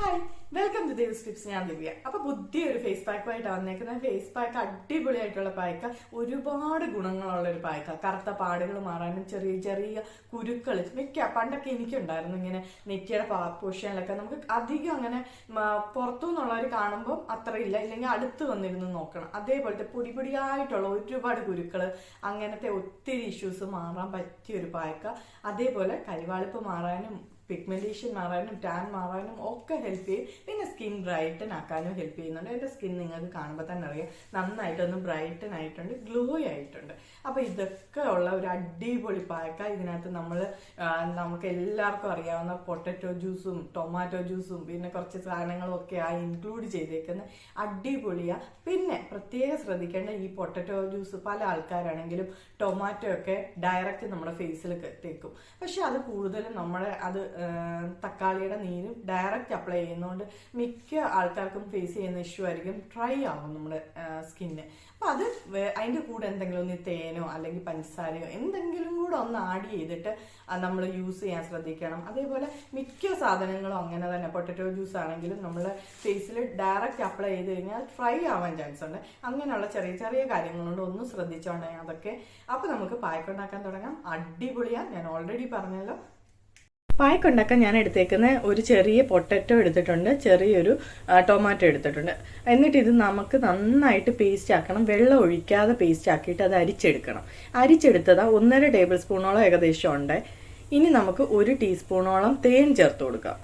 Hi welcome to Devas tips ഞാൻ ദിവ്യ. അപ്പൊ പുതിയൊരു ഫേസ് പാക്കുമായിട്ട് വന്നേക്കുന്ന ഫേസ് പാക്ക് അടിപൊളിയായിട്ടുള്ള പായ്ക്ക. ഒരുപാട് ഗുണങ്ങളുള്ള ഒരു പായ്ക്ക. കറുത്ത പാടുകൾ മാറാനും ചെറിയ ചെറിയ കുരുക്കൾ. മിക്ക പണ്ടൊക്കെ എനിക്കുണ്ടായിരുന്നു ഇങ്ങനെ നെറ്റിയുടെ പൊസിഷനിലൊക്കെ നമുക്ക് അധികം അങ്ങനെ പുറത്തു പുറത്തുനിന്നുള്ളവർ കാണുമ്പോൾ അത്ര ഇല്ല ഇല്ലെങ്കിൽ അടുത്ത് വന്നിരുന്ന് നോക്കണം. അതേപോലത്തെ പൊടി പൊടിയായിട്ടുള്ള ഒരുപാട് കുരുക്കൾ അങ്ങനത്തെ ഒത്തിരി ഇഷ്യൂസ് മാറാൻ പറ്റിയ ഒരു പായ്ക്ക. അതേപോലെ കരിവാളിപ്പ് മാറാനും പിഗ്മെന്റേഷൻ മാറാനും ടാൻ മാറാനും ഒക്കെ ഹെൽപ്പ് ചെയ്യും. പിന്നെ സ്കിൻ ബ്രൈറ്റൻ ആക്കാനും ഹെൽപ്പ് ചെയ്യുന്നുണ്ട്. എന്റെ സ്കിൻ നിങ്ങൾക്ക് കാണുമ്പോൾ തന്നെ അറിയാം. നന്നായിട്ടൊന്ന് ബ്രൈറ്റൻ ആയിട്ടുണ്ട് ഗ്ലോ ആയിട്ടുണ്ട്. അപ്പോൾ ഇതൊക്കെ ഉള്ള ഒരു അടിപൊളി പായക്ക. ഇതിനകത്ത് നമ്മൾ നമുക്ക് എല്ലാവർക്കും അറിയാവുന്ന പൊട്ടറ്റോ ജ്യൂസും ടൊമാറ്റോ ജ്യൂസും പിന്നെ കുറച്ച് സാധനങ്ങളും ഒക്കെ ആ ഇൻക്ലൂഡ് ചെയ്തേക്കുന്ന അടിപൊളിയാ. പിന്നെ പ്രത്യേകം ശ്രദ്ധിക്കേണ്ട ഈ പൊട്ടറ്റോ ജ്യൂസ് പല ആൾക്കാരാണെങ്കിലും ടൊമാറ്റോ ഒക്കെ ഡയറക്റ്റ് നമ്മുടെ ഫേസിൽ തേക്കും. പക്ഷെ അത് കൂടുതലും നമ്മളെ അത് തക്കാളിയുടെ നീരും ഡയറക്റ്റ് അപ്ലൈ ചെയ്യുന്നതുകൊണ്ട് മിക്ക ആൾക്കാർക്കും ഫേസ് ചെയ്യുന്ന ഇഷ്യൂ ആയിരിക്കും ഡ്രൈ ആവും നമ്മുടെ സ്കിന്ന് അപ്പൊ അത് അതിന്റെ കൂടെ എന്തെങ്കിലും ഒന്ന് തേനോ അല്ലെങ്കിൽ പഞ്ചസാരയോ എന്തെങ്കിലും കൂടെ ഒന്ന് ആഡ് ചെയ്തിട്ട് നമ്മൾ യൂസ് ചെയ്യാൻ ശ്രദ്ധിക്കണം. അതേപോലെ മിക്ക സാധനങ്ങളും അങ്ങനെ തന്നെ പൊട്ടറ്റോ ജ്യൂസ് ആണെങ്കിലും നമ്മൾ ഫേസിൽ ഡയറക്റ്റ് അപ്ലൈ ചെയ്ത് കഴിഞ്ഞാൽ ഫ്രൈ ആവാൻ ചാൻസ് ഉണ്ട്. അങ്ങനെയുള്ള ചെറിയ ചെറിയ കാര്യങ്ങളുണ്ട് ഒന്ന് ശ്രദ്ധിച്ചോണ്ടേ അതൊക്കെ. അപ്പൊ നമുക്ക് പായക്കുണ്ടാക്കാൻ തുടങ്ങാം. അടിപൊളിയാ. ഞാൻ ഓൾറെഡി പറഞ്ഞല്ലോ. പായ്ക്കുണ്ടാക്കാൻ ഞാൻ എടുത്തേക്കുന്ന ഒരു ചെറിയ പൊട്ടറ്റോ എടുത്തിട്ടുണ്ട്. ചെറിയൊരു ടൊമാറ്റോ എടുത്തിട്ടുണ്ട്. എന്നിട്ട് ഇത് നമുക്ക് നന്നായിട്ട് പേസ്റ്റ് ആക്കണം. വെള്ളം ഒഴിക്കാതെ പേസ്റ്റ് ആക്കിയിട്ട് അത് അരിച്ചെടുക്കണം. അരിച്ചെടുത്തത് ഒന്നര ടേബിൾ സ്പൂണോളം ഏകദേശം ഉണ്ട്. ഇനി നമുക്ക് ഒരു ടീസ്പൂണോളം തേൻ ചേർത്ത് കൊടുക്കാം.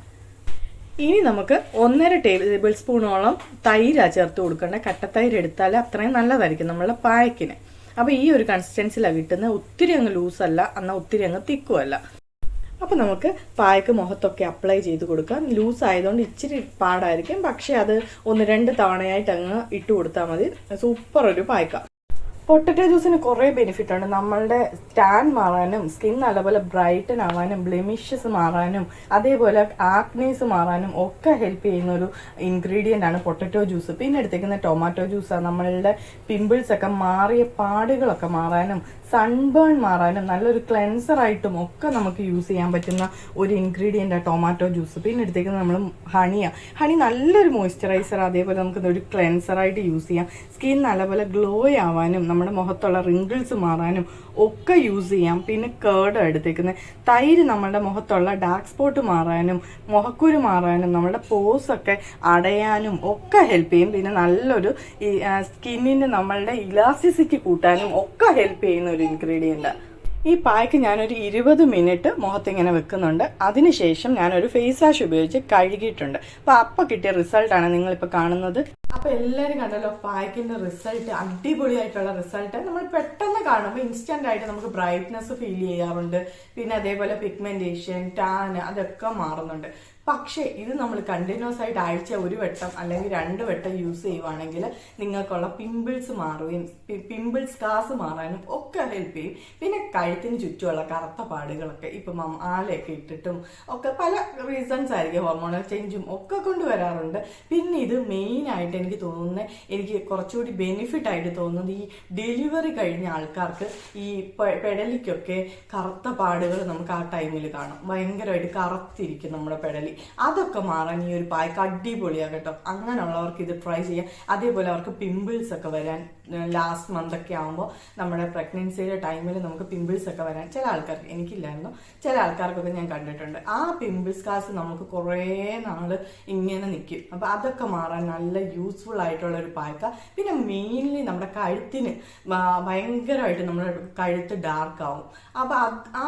ഇനി നമുക്ക് ഒന്നര ടേബിൾ സ്പൂണോളം തൈരാ ചേർത്ത് കൊടുക്കേണ്ട കട്ടത്തൈര് എടുത്താൽ അത്രയും നല്ലതായിരിക്കും നമ്മളുടെ പായക്കിന്. അപ്പോൾ ഈ ഒരു കൺസിസ്റ്റൻസിലാണ് കിട്ടുന്നത്. ഒത്തിരി അങ്ങ് ലൂസല്ല എന്നാൽ ഒത്തിരി അങ്ങ് തിക്കുമല്ല അപ്പോൾ നമുക്ക് പായക്ക് മുഖത്തൊക്കെ അപ്ലൈ ചെയ്ത് കൊടുക്കാം. ലൂസ് ആയതുകൊണ്ട് ഇച്ചിരി പാടായിരിക്കും. പക്ഷേ അത് ഒന്ന് രണ്ട് തവണയായിട്ട് അങ്ങ് ഇട്ട് കൊടുത്താൽ മതി. സൂപ്പർ ഒരു പായക്ക. പൊട്ടറ്റോ ജ്യൂസിന് കുറേ ബെനിഫിറ്റ് ഉണ്ട്. നമ്മളുടെ ടാൻ മാറാനും സ്കിൻ നല്ലപോലെ ബ്രൈറ്റൻ ആവാനും ബ്ലെമിഷസ് മാറാനും അതേപോലെ ആക്നീസ് മാറാനും ഒക്കെ ഹെൽപ്പ് ചെയ്യുന്ന ഒരു ഇൻഗ്രീഡിയന്റ് ആണ് പൊട്ടറ്റോ ജ്യൂസ് പിന്നെ എടുത്തേക്കുന്ന ടൊമാറ്റോ ജ്യൂസാണ് നമ്മളുടെ പിമ്പിൾസ് ഒക്കെ മാറിയ പാടുകളൊക്കെ മാറാനും സൺബേൺ മാറാനും നല്ലൊരു ക്ലെൻസർ ആയിട്ടും ഒക്കെ നമുക്ക് യൂസ് ചെയ്യാൻ പറ്റുന്ന ഒരു ഇൻഗ്രീഡിയന്റ് ടൊമാറ്റോ ജ്യൂസ് പിന്നെ എടുത്തേക്കുന്നത് നമ്മൾ ഹണിയാണ് ഹണി നല്ലൊരു മോയ്സ്ചറൈസർ അതേപോലെ നമുക്ക് ഒരു ക്ലെൻസറായിട്ട് യൂസ് ചെയ്യാം. സ്കിൻ നല്ലപോലെ ഗ്ലോ ആവാനും നമ്മുടെ മുഖത്തുള്ള റിങ്കിൾസ് മാറാനും ഒക്കെ യൂസ് ചെയ്യാം. പിന്നെ കേർഡ് എടുത്തേക്കുന്നത്. തൈര് നമ്മുടെ മുഖത്തുള്ള ഡാർക്ക് സ്പോട്ട് മാറാനും മുഖക്കുരു മാറാനും നമ്മുടെ പോസ് ഒക്കെ അടയാനും ഒക്കെ ഹെൽപ്പ് ചെയ്യും. പിന്നെ നല്ലൊരു സ്കിന്നിന് നമ്മളുടെ ഇലാസ്റ്റിസിറ്റി കൂട്ടാനും ഒക്കെ ഹെൽപ്പ് ചെയ്യുന്ന ഒരു ഇൻഗ്രീഡിയന്റ് ഈ പായ്ക്ക് ഞാനൊരു ഇരുപത് മിനിറ്റ് മുഖത്തിങ്ങനെ വെക്കുന്നുണ്ട്. അതിനുശേഷം ഞാനൊരു ഫേസ് വാഷ് ഉപയോഗിച്ച് കഴുകിയിട്ടുണ്ട്. അപ്പോൾ അപ്പോൾ കിട്ടിയ റിസൾട്ടാണ് നിങ്ങളിപ്പോൾ കാണുന്നത്. അപ്പോൾ എല്ലാവരും കണ്ടല്ലോ പായ്ക്കിന്റെ റിസൾട്ട് അടിപൊളിയായിട്ടുള്ള റിസൾട്ട്. നമ്മൾ പെട്ടെന്ന് കാണുമ്പോൾ ഇൻസ്റ്റന്റ് ആയിട്ട് നമുക്ക് ബ്രൈറ്റ്നസ് ഫീൽ ചെയ്യാറുണ്ട്. പിന്നെ അതേപോലെ പിഗ്മെന്റേഷൻ ടാൻ അതൊക്കെ മാറുന്നുണ്ട്. പക്ഷേ ഇത് നമ്മൾ കണ്ടിന്യൂസ് ആയിട്ട് ആഴ്ച ഒരു വട്ടം അല്ലെങ്കിൽ രണ്ട് വട്ടം യൂസ് ചെയ്യുവാണെങ്കിൽ നിങ്ങൾക്കുള്ള പിമ്പിൾസ് മാറുകയും പിമ്പിൾസ് കാസ് മാറാനും ഒക്കെ ഹെൽപ്പ് ചെയ്യും. പിന്നെ കഴുത്തിന് ചുറ്റുമുള്ള കറുത്ത പാടുകളൊക്കെ ഇപ്പം ആലയൊക്കെ ഇട്ടിട്ടും ഒക്കെ പല റീസൺസ് ആയിരിക്കും ഹോർമോണൽ ചേഞ്ചും ഒക്കെ കൊണ്ടുവരാറുണ്ട്. പിന്നെ ഇത് മെയിൻ ആയിട്ട് എനിക്ക് തോന്നുന്നത് എനിക്ക് കുറച്ചുകൂടി ബെനിഫിറ്റ് ആയിട്ട് തോന്നുന്നത് ഈ ഡെലിവറി കഴിഞ്ഞ ആൾക്കാർക്ക് ഈ പെടലിക്കൊക്കെ കറുത്ത പാടുകൾ നമുക്ക് ആ ടൈമിൽ കാണും. ഭയങ്കരമായിട്ട് കറുത്തിരിക്കും നമ്മുടെ പെടലി. അതൊക്കെ മാറാൻ ഈ ഒരു പായ്ക്ക് അടിപൊളിയാണ് കേട്ടോ. അങ്ങനെയുള്ളവർക്ക് ഇത് ട്രൈ ചെയ്യാം. അതേപോലെ അവർക്ക് പിമ്പിൾസ് ഒക്കെ വരാൻ ലാസ്റ്റ് മന്ത് ഒക്കെ ആകുമ്പോൾ നമ്മുടെ പ്രഗ്നൻസിയുടെ ടൈമിൽ നമുക്ക് പിമ്പിൾസ് ഒക്കെ വരാൻ ചില ആൾക്കാർക്ക് എനിക്കില്ലായിരുന്നു. ചില ആൾക്കാർക്കൊക്കെ ഞാൻ കണ്ടിട്ടുണ്ട്. ആ പിമ്പിൾസ് കാസ് നമുക്ക് കുറേ നാൾ ഇങ്ങനെ നിൽക്കും അപ്പൊ അതൊക്കെ മാറാൻ നല്ല യൂസ്ഫുൾ ആയിട്ടുള്ള ഒരു പായ്ക്ക. പിന്നെ മെയിൻലി നമ്മുടെ കഴുത്തിന് ഭയങ്കരമായിട്ട് നമ്മുടെ കഴുത്ത് ഡാർക്ക് ആവും. അപ്പൊ ആ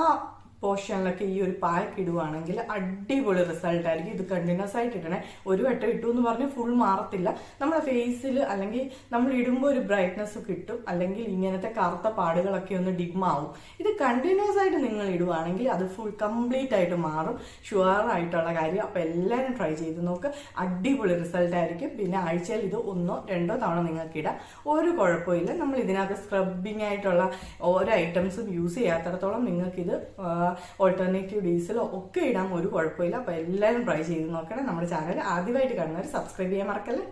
പോർഷനിലൊക്കെ ഈ ഒരു പാക്ക് ഇടുവാണെങ്കിൽ അടിപൊളി റിസൾട്ട് ആയിരിക്കും. ഇത് കണ്ടിന്യൂസ് ആയിട്ട് ഇടണേ. ഒരു വട്ടം ഇട്ടു എന്ന് പറഞ്ഞ് ഫുൾ മാറത്തില്ല. നമ്മുടെ ഫേസിൽ അല്ലെങ്കിൽ നമ്മൾ ഇടുമ്പോൾ ഒരു ബ്രൈറ്റ്നസ് കിട്ടും. അല്ലെങ്കിൽ ഇങ്ങനത്തെ കറുത്ത പാടുകളൊക്കെ ഒന്ന് ഡിം ആവും. ഇത് കണ്ടിന്യൂസ് ആയിട്ട് നിങ്ങൾ ഇടുവാണെങ്കിൽ അത് ഫുൾ കംപ്ലീറ്റ് ആയിട്ട് മാറും. ഷുവർ ആയിട്ടുള്ള കാര്യം. അപ്പൊ എല്ലാവരും ട്രൈ ചെയ്ത് നോക്ക്. അടിപൊളി റിസൾട്ട് ആയിരിക്കും. പിന്നെ ആഴ്ചയിൽ ഇത് ഒന്നോ രണ്ടോ തവണ നിങ്ങൾക്ക് ഇടാം. ഒരു കുഴപ്പമില്ല. നമ്മൾ ഇതിനകത്ത് സ്ക്രബിങ് ആയിട്ടുള്ള ഓരോ ഐറ്റംസും യൂസ് ചെയ്യാത്തടത്തോളം നിങ്ങൾക്കിത് ഓൾട്ടർനേറ്റീവ് ഡീസലോ ഒക്കെ ഇടാൻ ഒരു കുഴപ്പമില്ല. അപ്പൊ എല്ലാവരും ട്രൈ ചെയ്ത് നോക്കണം. നമ്മുടെ ചാനൽ ആദ്യമായിട്ട് കാണുന്നവർ സബ്സ്ക്രൈബ് ചെയ്യാൻ മറക്കല്ലേ?